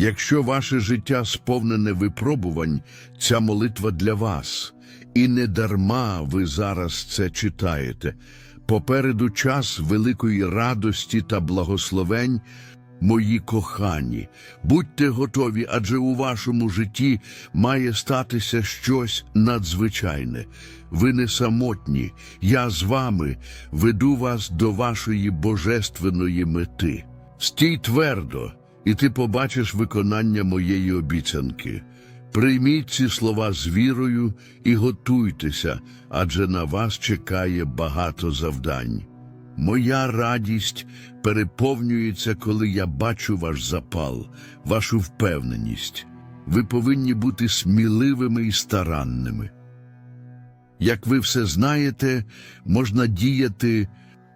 Якщо ваше життя сповнене випробувань, ця молитва для вас. І не дарма ви зараз це читаєте. Попереду час великої радості та благословень, мої кохані. Будьте готові, адже у вашому житті має статися щось надзвичайне. Ви не самотні, я з вами веду вас до вашої божественної мети. Стій твердо, і ти побачиш виконання моєї обіцянки. Прийміть ці слова з вірою і готуйтеся, адже на вас чекає багато завдань. Моя радість переповнюється, коли я бачу ваш запал, вашу впевненість. Ви повинні бути сміливими і старанними. Як ви все знаєте, можна діяти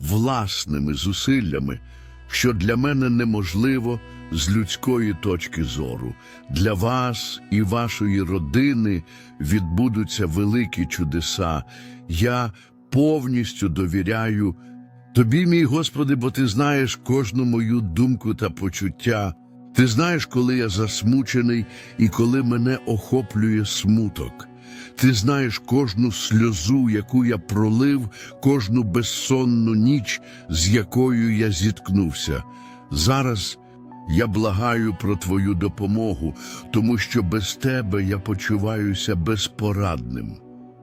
власними зусиллями, що для мене неможливо з людської точки зору. Для вас і вашої родини відбудуться великі чудеса. Я повністю довіряю тобі, мій Господи, бо ти знаєш кожну мою думку та почуття. Ти знаєш, коли я засмучений і коли мене охоплює смуток. Ти знаєш кожну сльозу, яку я пролив, кожну безсонну ніч, з якою я зіткнувся. Зараз я благаю про твою допомогу, тому що без тебе я почуваюся безпорадним.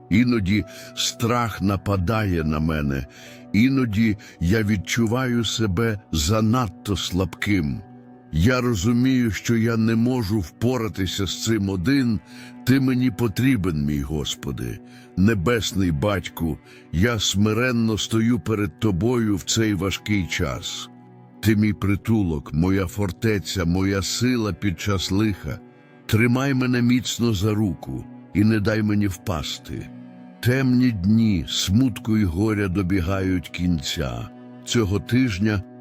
Іноді страх нападає на мене, іноді я відчуваю себе занадто слабким. Я розумію, що я не можу впоратися з цим один. Ти мені потрібен, мій Господи, небесний батьку, я смиренно стою перед тобою в цей важкий час. Ти мій притулок, моя фортеця, моя сила під час лиха. Тримай мене міцно за руку і не дай мені впасти. Темні дні смутку й горя добігають кінця. Цього тижня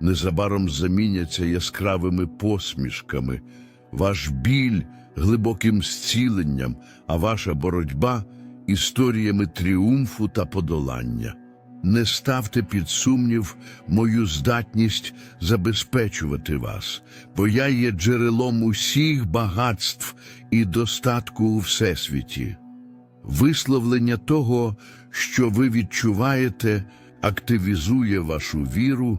незабаром заміняться яскравими посмішками, ваш біль глибоким зціленням, а ваша боротьба історіями тріумфу та подолання. Не ставте під сумнів мою здатність забезпечувати вас, бо я є джерелом усіх багатств і достатку у всесвіті. Висловлення того, що ви відчуваєте, активізує вашу віру,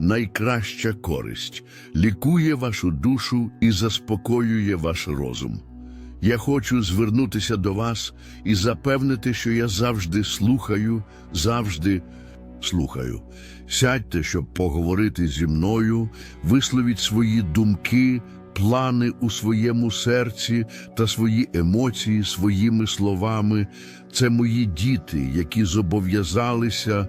найкраща користь, лікує вашу душу і заспокоює ваш розум. Я хочу звернутися до вас і запевнити, що я завжди слухаю, завжди слухаю. Сядьте, щоб поговорити зі мною, висловіть свої думки, плани у своєму серці та свої емоції своїми словами. Це мої діти, які зобов'язалися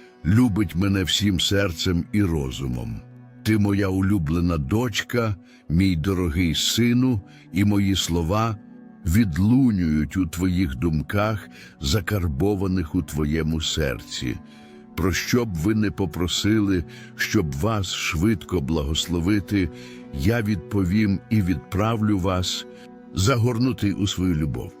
любить мене всім серцем і розумом. Ти моя улюблена дочка, мій дорогий сину, і мої слова відлунюють у твоїх думках, закарбованих у твоєму серці. Про що б ви не попросили, щоб вас швидко благословити, я відповім і відправлю вас, загорнутий у свою любов.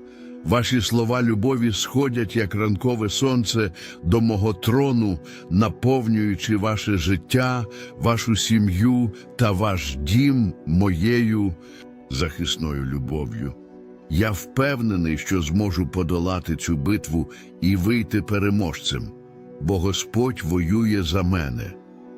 Ваші слова любові сходять, як ранкове сонце, до мого трону, наповнюючи ваше життя, вашу сім'ю та ваш дім моєю захисною любов'ю. Я впевнений, що зможу подолати цю битву і вийти переможцем, бо Господь воює за мене.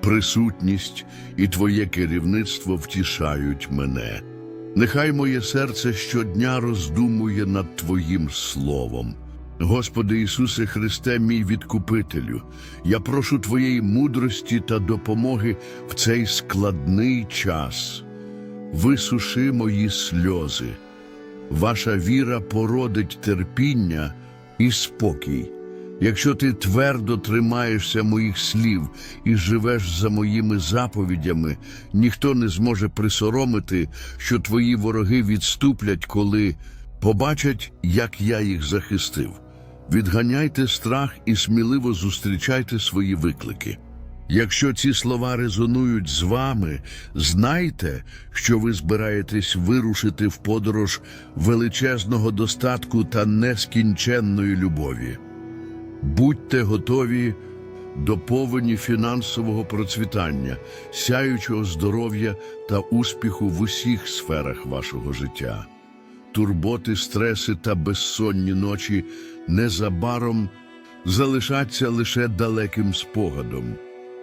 присутність і твоє керівництво втішають мене. Нехай моє серце щодня роздумує над Твоїм словом. Господи Ісусе Христе, мій відкупителю, я прошу Твоєї мудрості та допомоги в цей складний час. Висуши мої сльози. Ваша віра породить терпіння і спокій. Якщо ти твердо тримаєшся моїх слів і живеш за моїми заповідями, ніхто не зможе присоромити, що твої вороги відступлять, коли побачать, як я їх захистив. Відганяйте страх і сміливо зустрічайте свої виклики. Якщо ці слова резонують з вами, знайте, що ви збираєтесь вирушити в подорож величезного достатку та нескінченної любові. Будьте готові до повені фінансового процвітання, сяючого здоров'я та успіху в усіх сферах вашого життя. Турботи, стреси та безсонні ночі незабаром залишаться лише далеким спогадом.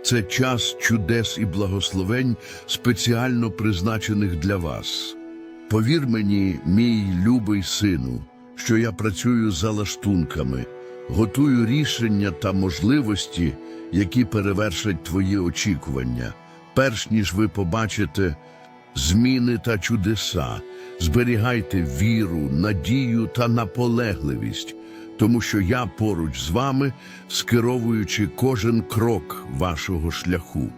Це час чудес і благословень, спеціально призначених для вас. Повір мені, мій любий сину, що я працюю за лаштунками, готую рішення та можливості, які перевершать твої очікування, перш ніж ви побачите зміни та чудеса. Зберігайте віру, надію та наполегливість, тому що я поруч з вами, скеровуючи кожен крок вашого шляху.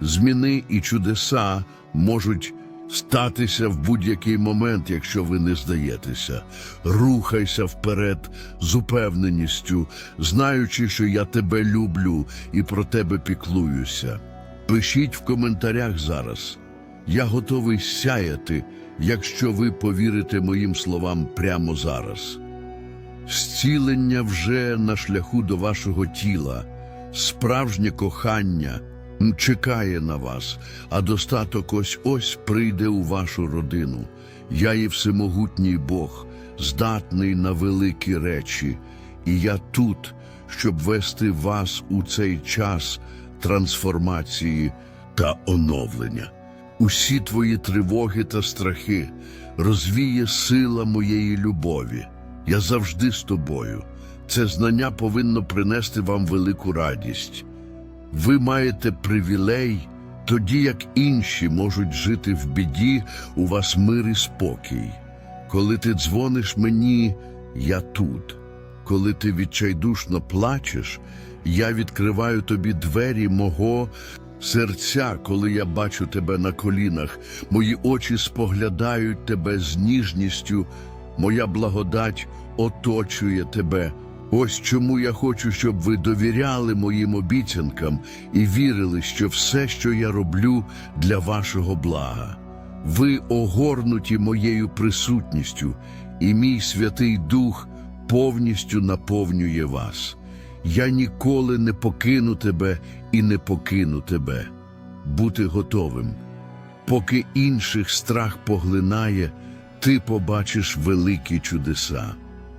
Зміни і чудеса можуть статися в будь-який момент, якщо ви не здаєтеся. Рухайся вперед з упевненістю, знаючи, що я тебе люблю і про тебе піклуюся. Пишіть в коментарях зараз. Я готовий сяяти, якщо ви повірите моїм словам прямо зараз. Зцілення вже на шляху до вашого тіла, справжнє кохання чекає на вас, а достаток ось ось прийде у вашу родину. Я є всемогутній Бог, здатний на великі речі, і я тут, щоб вести вас у цей час трансформації та оновлення. Усі твої тривоги та страхи розвіє сила моєї любові. Я завжди з тобою. Це знання повинно принести вам велику радість. Ви маєте привілей Тоді як інші можуть жити в біді, у вас мир і спокій. Коли ти дзвониш мені, я тут. Коли ти відчайдушно плачеш, я відкриваю тобі двері мого серця, коли я бачу тебе на колінах. Мої очі споглядають тебе з ніжністю, моя благодать оточує тебе. Ось чому я хочу, щоб ви довіряли моїм обіцянкам і вірили, що все, що я роблю, для вашого блага. Ви огорнуті моєю присутністю, і мій Святий Дух повністю наповнює вас. Я ніколи не покину тебе і не покину тебе. Бути готовим. Поки інших страх поглинає, ти побачиш великі чудеса.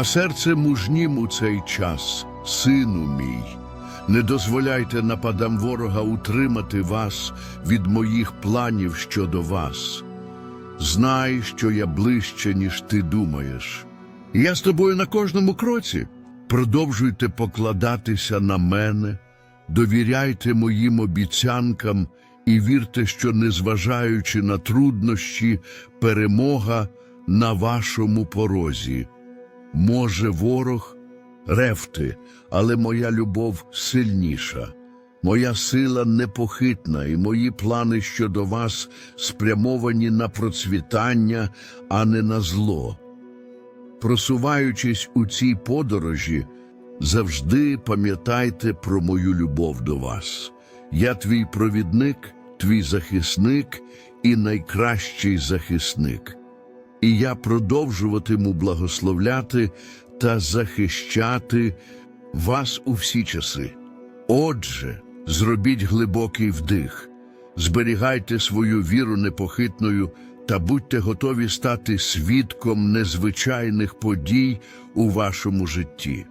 а серце мужнім у цей час, сину мій. Не дозволяйте нападам ворога утримати вас від моїх планів щодо вас. Знай, що я ближче, ніж ти думаєш. Я з тобою на кожному кроці. Продовжуйте покладатися на мене, довіряйте моїм обіцянкам і вірте, що, незважаючи на труднощі, перемога на вашому порозі. Може, ворог ревти, але моя любов сильніша. Моя сила непохитна, і мої плани щодо вас спрямовані на процвітання, а не на зло. Просуваючись у цій подорожі, завжди пам'ятайте про мою любов до вас. Я твій провідник, твій захисник і найкращий захисник. І я продовжуватиму благословляти та захищати вас у всі часи. Отже, зробіть глибокий вдих, зберігайте свою віру непохитною та будьте готові стати свідком незвичайних подій у вашому житті.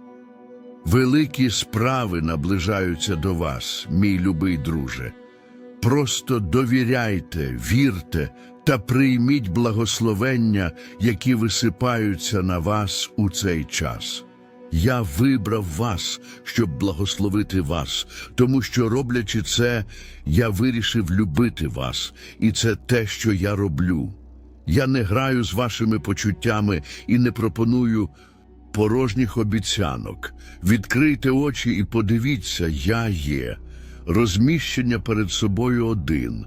Великі справи наближаються до вас, мій любий друже. Просто довіряйте, вірте та прийміть благословення, які висипаються на вас у цей час. Я вибрав вас, щоб благословити вас, тому що, роблячи це, я вирішив любити вас, і це те, що я роблю. Я не граю з вашими почуттями і не пропоную порожніх обіцянок. Відкрийте очі і подивіться, я є. Розміщення перед собою один,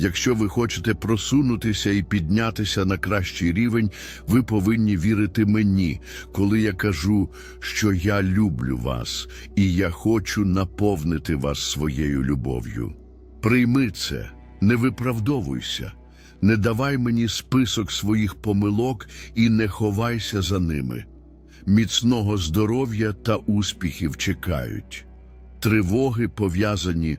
Якщо ви хочете просунутися і піднятися на кращий рівень, ви повинні вірити мені, коли я кажу, що я люблю вас і я хочу наповнити вас своєю любов'ю. Прийми це, не виправдовуйся, не давай мені список своїх помилок і не ховайся за ними. Міцного здоров'я та успіхів чекають. Тривоги пов'язані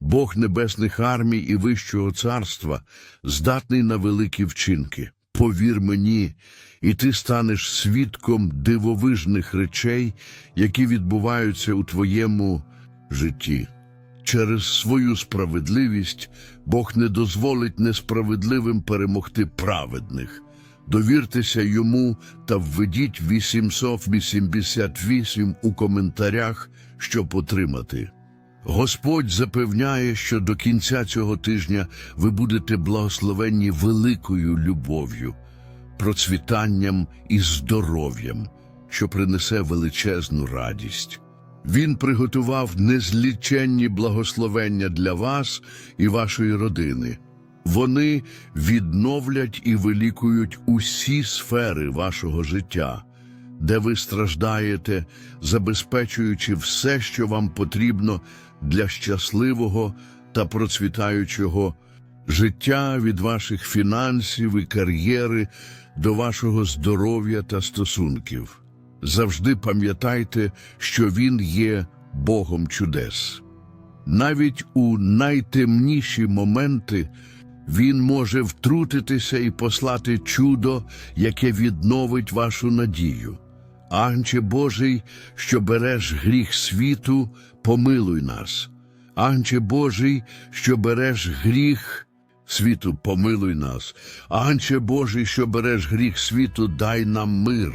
Бог небесних армій і Вищого царства, здатний на великі вчинки. Повір мені, і ти станеш свідком дивовижних речей, які відбуваються у твоєму житті. через свою справедливість Бог не дозволить несправедливим перемогти праведних. Довіртеся йому та введіть 888 у коментарях, щоб отримати. Господь запевняє, що до кінця цього тижня ви будете благословенні великою любов'ю, процвітанням і здоров'ям, що принесе величезну радість. Він приготував незліченні благословення для вас і вашої родини. Вони відновлять і вилікують усі сфери вашого життя, де ви страждаєте, забезпечуючи все, що вам потрібно для щасливого та процвітаючого життя від ваших фінансів і кар'єри до вашого здоров'я та стосунків. Завжди пам'ятайте, що Він є Богом чудес. Навіть у найтемніші моменти він може втрутитися і послати чудо, яке відновить вашу надію. Анче Божий, що береш гріх світу, помилуй нас. Анче Божий, що береш гріх світу, помилуй нас. Анче Божий, що береш гріх світу, дай нам мир.